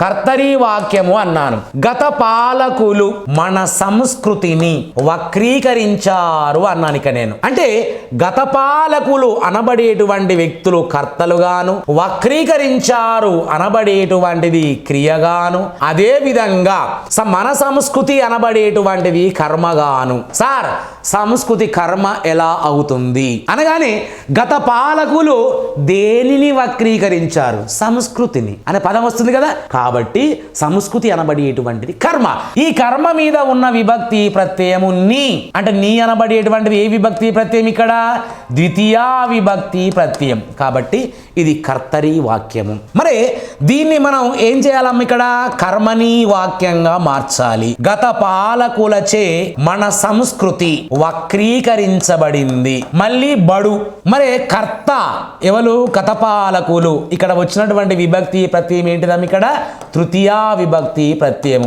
కర్తరీ వాక్యము అన్నాను. గత పాలకులు మన సంస్కృతిని వక్రీకరించారు అన్నాను ఇక నేను. అంటే గత పాలకులు అనబడేటువంటి వ్యక్తులు కర్తలుగాను వక్రీకరించారు అనబడేటువంటిది క్రియగాను అదే విధంగా స- మన సంస్కృతి అనబడేటువంటిది కర్మగాను. సార్ సంస్కృతి కర్మ ఎలా అవుతుంది? అనగానే గత పాలకులు దేనిని వక్రీకరించారు? సంస్కృతిని అనే పదం వస్తుంది కదా? కాబట్టి సంస్కృతి అనబడేటువంటిది కర్మ. ఈ కర్మ మీద ఉన్న విభక్తి ప్రత్యయము నీ. అంటే నీ అనబడేటువంటిది ఏ విభక్తి ప్రత్యయం ఇక్కడ? ద్వితీయ విభక్తి ప్రత్యయం. కాబట్టి ఇది కర్తరి వాక్యము మరి దీన్ని మనం ఏం చేయాలమ్మ ఇక్కడ? కర్మని వాక్యంగా మార్చాలి. గత పాలకులచే మన సంస్కృతి వక్రీకరించబడింది. మళ్ళీ బడు. మరి కర్త ఎవరు? గత పాలకులు. ఇక్కడ వచ్చినటువంటి విభక్తి ప్రత్యయం ఏంటిదమ్మ ఇక్కడ? తృతీయ విభక్తి ప్రత్యయం.